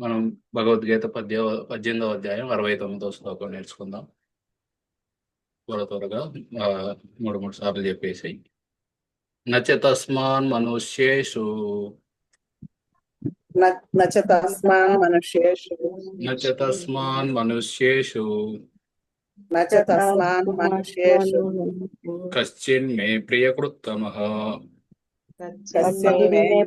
మనం భగవద్గీత పద్య పద్దెనిమిదవ అధ్యాయం అరవై తొమ్మిదవ శ్లోకం నేర్చుకుందాం. త్వర త్వరగా మూడు మూడు సార్లు చెప్పేసి. నచ తస్మాన్ మనుష్యేషు. నచ తస్మాన్ మనుష్యేషు. నచ తస్మాన్ మనుష్యేషు. కశ్చిన్ మే ప్రియకృత్తమ. కశ్చిన్ మే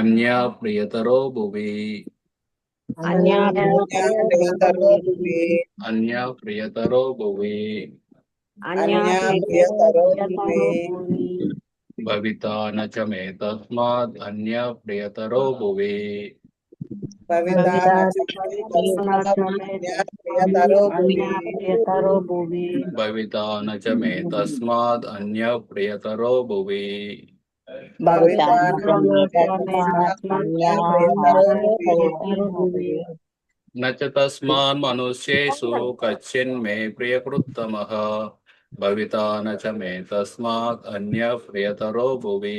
अन्या प्रियतरो भुवि। अन्या प्रियतरो भुवि। भविता न च मे तस्मात् अन्या प्रियतरो भुवि। भविता न च मे तस्मात् अन्य प्रियतरो भुवि। नस्मा च तस्मान्मनुष्येषु कच्चिन्मे प्रियकृत्तमः भविता न च मे तस्मात् प्रियतरो भुवि।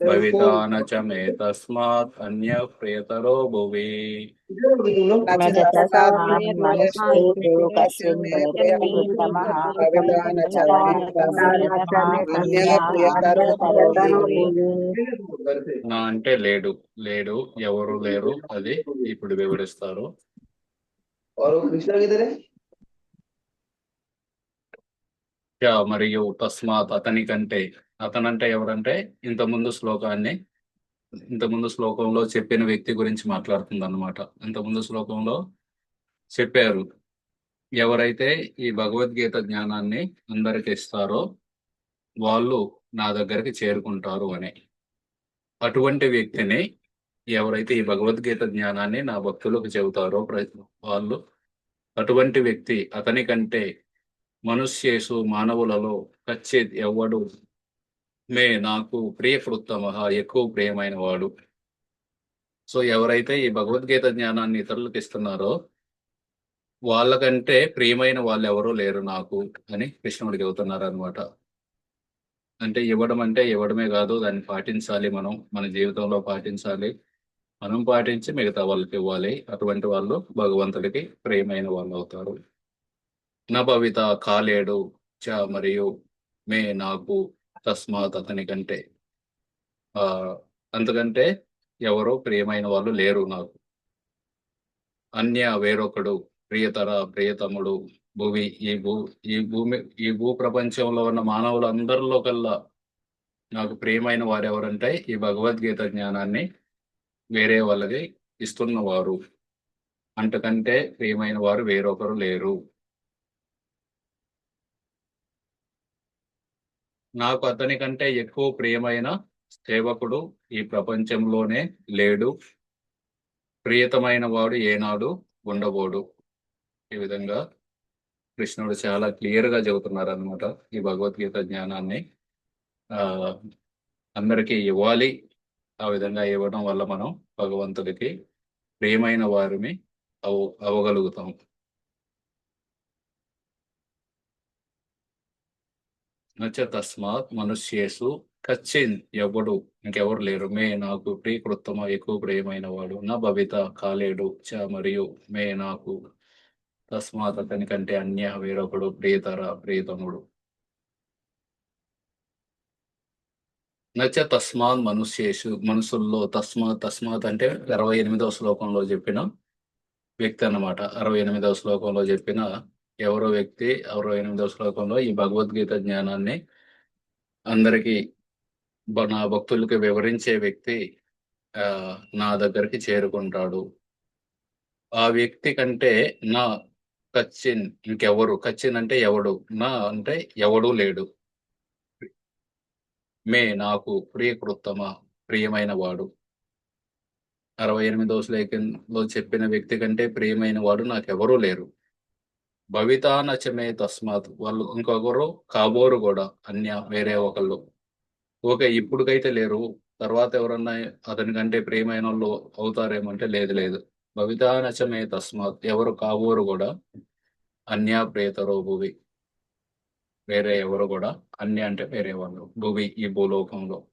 भविता न च मे तस्मात् अन्यप्रियतरो भुवि నా అంటే లేడు లేడు ఎవరు లేరు అది ఇప్పుడు వివరిస్తారు और वो कृष्णा किधर है యా మరియు తస్మాత్ అతని కంటే అతనంటే ఎవరంటే ఇంత ముందు శ్లోకాన్ని ఇంత ముందు శ్లోకంలో చెప్పిన వ్యక్తి గురించి మాట్లాడుతుంది అనమాట ఇంత ముందు శ్లోకంలో చెప్పారు. ఎవరైతే ఈ భగవద్గీత జ్ఞానాన్ని అందరికి ఇస్తారో వాళ్ళు నా దగ్గరికి చేరుకుంటారు అని. అటువంటి వ్యక్తిని ఎవరైతే ఈ భగవద్గీత జ్ఞానాన్ని నా భక్తులకు చెబుతారో వాళ్ళు అటువంటి వ్యక్తి అతని కంటే మనుష్యేసు మానవులలో కచ్చేద్ ఎవడు మే నాకు ప్రియకృత్తమ ఎక్కువ ప్రియమైన వాడు సో ఎవరైతే ఈ భగవద్గీత జ్ఞానాన్ని ఇతరులకు ఇస్తున్నారో వాళ్ళకంటే ప్రియమైన వాళ్ళు ఎవరూ లేరు నాకు అని కృష్ణుడికి చెబుతున్నారు అనమాట అంటే ఇవ్వడం అంటే ఇవ్వడమే కాదు దాన్ని పాటించాలి మనం మన జీవితంలో పాటించాలి. మనం పాటించి మిగతా వాళ్ళకి ఇవ్వాలి. అటువంటి వాళ్ళు భగవంతుడికి ప్రియమైన వాళ్ళు అవుతారు. నా భవిత కాలేడు చ మరియు మే నాకు తస్మాత్ అతని కంటే ఆ అంతకంటే ఎవరో ప్రియమైన వాళ్ళు లేరు నాకు. అన్య వేరొకడు ప్రియతర ప్రియతముడు భూమి ఈ భూ ఈ భూమి ఈ భూ ప్రపంచంలో ఉన్న మానవులందరిలో కల్లా నాకు ప్రియమైన వారు ఎవరంటే ఈ భగవద్గీత జ్ఞానాన్ని వేరే వాళ్ళకి ఇస్తున్నవారు. అంతకంటే ప్రియమైన వారు వేరొకరు లేరు. నాకు అతని కంటే ఎక్కువ ప్రియమైన సేవకుడు ఈ ప్రపంచంలోనే లేడు. ప్రియతమైన వాడు ఏనాడు ఉండబోడు. ఈ విధంగా కృష్ణుడు చాలా క్లియర్గా చెబుతున్నారు అనమాట ఈ భగవద్గీత జ్ఞానాన్ని. ఆ అందరికీ ఇవ్వాలి. ఆ విధంగా ఇవ్వడం వల్ల మనం భగవంతుడికి ప్రియమైన వారిని అవ అవ్వగలుగుతాం. నచ తస్మాత్ మనుష్యేసు కచ్చిన్ ఎవడు? ఇంకెవరు లేరు. మే నాకు ప్రియకృత్తమ ఎక్కువ ప్రియమైన వాడు నా భవిత కాలేడు చ మరియు మే నాకు తస్మాత్ అతని కంటే అన్య వేరొకడు ప్రియతర ప్రియతముడు. నచ్చ తస్మాత్ మనుష్యేషు మనుషుల్లో తస్మాత్ తస్మాత్ అంటే అరవై ఎనిమిదవ శ్లోకంలో చెప్పిన వ్యక్తి అన్నమాట. అరవై ఎనిమిదవ శ్లోకంలో చెప్పిన ఎవరో వ్యక్తి అరవై ఎనిమిదవ శ్లోకంలో ఈ భగవద్గీత జ్ఞానాన్ని అందరికీ నా భక్తులకు వివరించే వ్యక్తి నా దగ్గరికి చేరుకుంటాడు. ఆ వ్యక్తి కంటే నా కచ్చిన్ ఇంకెవరు? కచ్చిన్ అంటే ఎవడు? నా అంటే ఎవడు లేడు. మే నాకు ప్రియకృత్తమ ప్రియమైన వాడు. అరవై ఎనిమిదో శ్లోకంలో చెప్పిన వ్యక్తి కంటే ప్రియమైన వాడు నాకెవరూ లేరు. భవితా నచమే తస్మాత్. వాళ్ళు ఇంకొకరు కాబోరు కూడా అన్య వేరే ఒకళ్ళు. ఓకే ఇప్పుడుకైతే లేరు. తర్వాత ఎవరన్నా అతని కంటే ప్రేమైన వాళ్ళు అవుతారేమంటే లేదు లేదు. భవితా నచమే తస్మాత్. ఎవరు కాబోరు కూడా అన్య ప్రేతరో భువి. వేరే ఎవరు కూడా అన్య అంటే వేరే వాళ్ళు. భువి ఈ భూలోకంలో.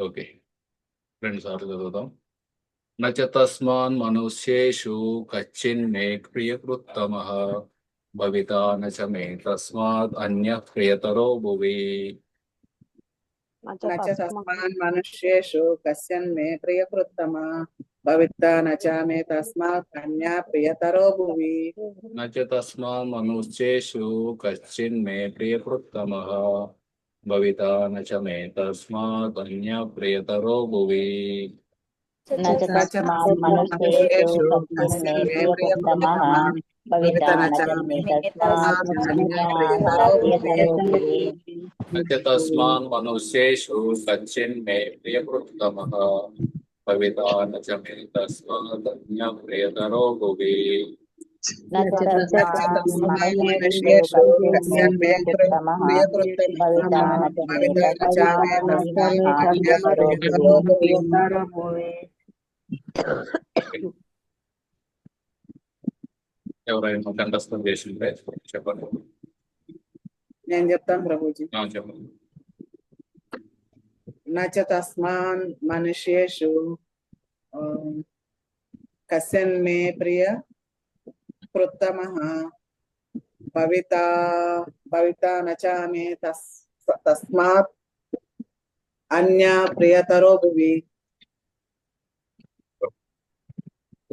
ఓకే. రెండు సార్లు చదువుతాం न च तस्मान् मनुष्येषु कस्यन् मे भविता न च मे तस्मात् अन्या प्रियतरो भुवि। न च तस्मान् मनुष्येषु कश्चिन् मे प्रियकृत्तमः भविता न च मे तस्मात् अन्य प्रियतरो भुवि। न च तस्मान् मनुष्येषु कश्चिन् मे भविता न च मे तस्मात् अन्या प्रियतरो भुवि। न च मनुष्येषु कस्मिन्नेप्रियतमः भविता न न च मे तस्मादन्यप्रियतरो भुवि। न च मनुष्येषु कस्मिन्मे प्रियपुरुषतमः भविता न च मे तस्मादन्यप्रियतरो भुवि। ఎవరైనా కంఠస్థం చేసింటే చెప్పండి నేను చెప్తాను ప్రభుజీ చెప్పండి నచ తస్మాన్ మనుష్యేషు కసన్ మే ప్రియ కృత్తమ భవిత భవిత నచామే తస్ తస్మాత్ అన్య ప్రియతరో భువి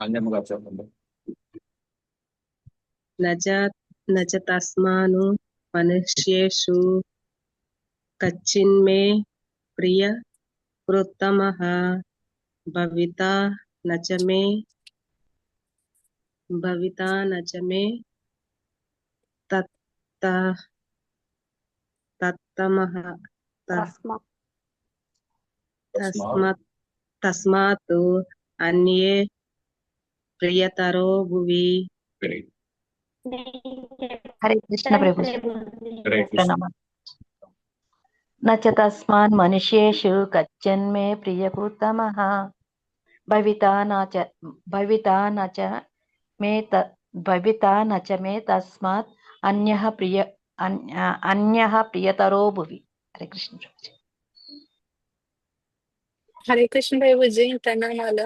అంజమ్మ గారు చెప్పండి నజ నచ తస్మాను మనుష్యేషు కచ్చిన్మే ప్రియ కృత్తమః భవితా నచమే భవితా నచమే తత్త తత్తమః త- తస్మాత్ తస్మాత్ అన్యే प्रियतरो भुवि। हरे कृष्ण प्रभु न च तस्मान् मे त भविता न च मे तस्मात् अन्यः प्रिय अन्यः प्रियतरो भुवि हरे कृष्ण हरे कृष्ण प्रभुजी प्रणामाला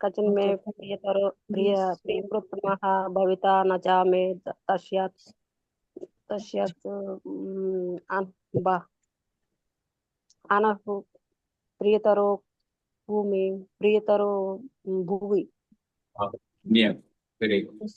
कचन में प्रियतरो प्रिय प्रियकृतमः भविता न च मे तस्यात् तस्यात् अनः प्रियतरो भूमि प्रियतरो भुवि। Bien, very good.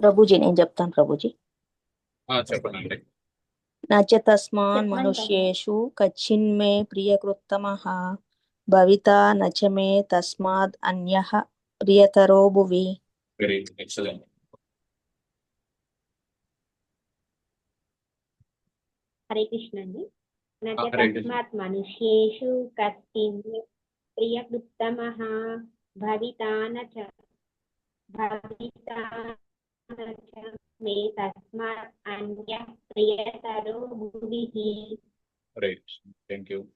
ప్రభుజీ నేను చెప్తాను ప్రభుజీ. ఆ, చెప్పండి. నచ తస్మాన్ మనుష్యేషు కచ్చిన్మే ప్రియకృత్తమః భవితా నచ మే తస్మాద్ అన్యః ప్రియతరో భువి. హరే కృష్ణ అండి. నచ ఆ, హరే प्रियकृत्तमः भविता न च भविता न च मे तस्मात् अन्यः प्रियतरो भुविः Great. Thank you.